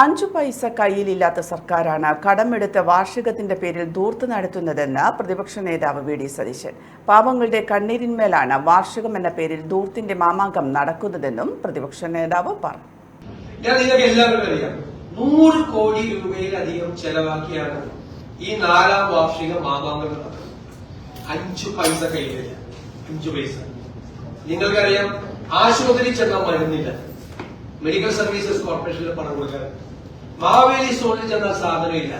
അഞ്ചു പൈസ കയ്യിലില്ലാത്ത സർക്കാരാണ് കടമെടുത്ത വാർഷികത്തിന്റെ പേരിൽ ദൂർത്ത് നടത്തുന്നതെന്ന് പ്രതിപക്ഷ നേതാവ് വി ഡി സതീശൻ. പാവങ്ങളുടെ കണ്ണീരിന്മേലാണ് വാർഷികം എന്ന പേരിൽ ദൂർത്തിന്റെ മാമാങ്കം നടക്കുന്നതെന്നും പ്രതിപക്ഷ നേതാവ് പറഞ്ഞു. നൂറ് കോടി രൂപയിലധികം ചെലവാക്കിയാണ് ഈ നാലാം വാർഷിക മാമാങ്കം അഞ്ചു പൈസ കയ്യിലില്ല. അഞ്ചു പൈസ. നിങ്ങൾക്കറിയാം ആശുപത്രി ചെന്നാൽ മരുന്നില്ല. മെഡിക്കൽ സർവീസസ് കോർപ്പറേഷനിൽ പണം കൊടുക്കാൻ മാവേലി സ്റ്റോറിൽ ചെന്നാൽ സാധനമില്ല.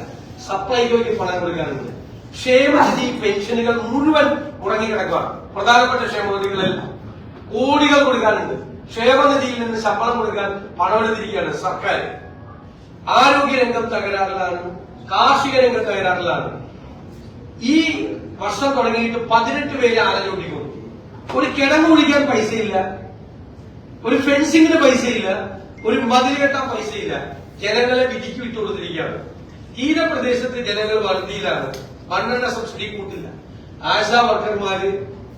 സപ്ലൈകോയ്ക്ക് പണം കൊടുക്കാനുണ്ട് ക്ഷേമനിധി പെൻഷനുകൾ മുഴുവൻ മുടങ്ങിക്കിടക്കുക പ്രധാനപ്പെട്ട ക്ഷേമനിധികളെല്ലാം കോടികൾ കൊടുക്കാനുണ്ട് ക്ഷേമനിധിയിൽ നിന്ന് ശമ്പളം കൊടുക്കാൻ പണമെടുത്തിരിക്കുകയാണ് സർക്കാർ. ആരോഗ്യരംഗം തകരാറിലാണ്. കാർഷിക രംഗം തകരാറിലാണ്. ഈ വർഷം തുടങ്ങിയിട്ട് പതിനെട്ട് പേര് ആലോചിക്കുന്നു ഒരു കിടങ്ങ് കുടിക്കാൻ പൈസയില്ല. ഒരു ഫെൻസിങ്ങിന് പൈസയില്ല ഒരു മതിൽ കെട്ടാൻ പൈസയില്ല. ജനങ്ങളെ വിധിക്ക് വിട്ടുകൊടുത്തിരിക്കുകയാണ് തീരപ്രദേശത്ത് ജനങ്ങൾ വറുതിയിലാണ്. മണ്ണെണ്ണ സബ്സിഡി കൂട്ടില്ല. ആശാ വർക്കർമാര്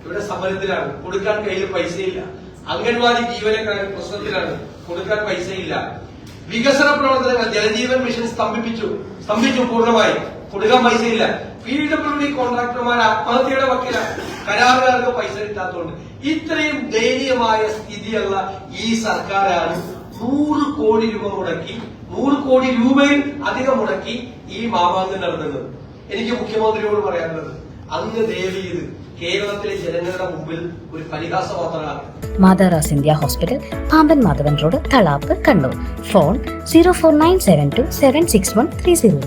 ഇവിടെ സമരത്തിലാണ്. കൊടുക്കാൻ കയ്യിൽ പൈസയില്ല. അംഗൻവാടി ജീവനക്കാർ പ്രശ്നത്തിലാണ്. കൊടുക്കാൻ പൈസയില്ല. വികസന പ്രവർത്തനങ്ങൾ ജലജീവൻ മിഷൻ സ്തംഭിപ്പിച്ചു. സ്തംഭിച്ചു പൂർണമായി. കൊടുക്കാൻ പൈസയില്ല. ഡബ്ല്യു ഡി കോൺട്രാക്ടർമാർ ആത്മഹത്യയുടെ വക്കീലാണ് കരാറുകാർക്ക് പൈസ കിട്ടാത്തതുകൊണ്ട് ഇത്രയും ദയനീയമായ സ്ഥിതിയുള്ള ഈ സർക്കാരാണ് നൂറ് കോടി രൂപ മുടക്കി നൂറ് കോടി രൂപയിൽ അധികം മുടക്കി ഈ മാമാങ്കം നടത്തുന്നത്. എനിക്ക് മുഖ്യമന്ത്രിയോട് പറയാനുള്ളത് അങ്ങ് ദേവി ഇത് കേരളത്തിലെ ജനങ്ങളുടെ മുമ്പിൽ ഒരു പരിഹാസപാത്രമാണ് Madras India hospital Pamban Madhavan road Thalap Kannur. Phone zero four nine seven two seven six one three zero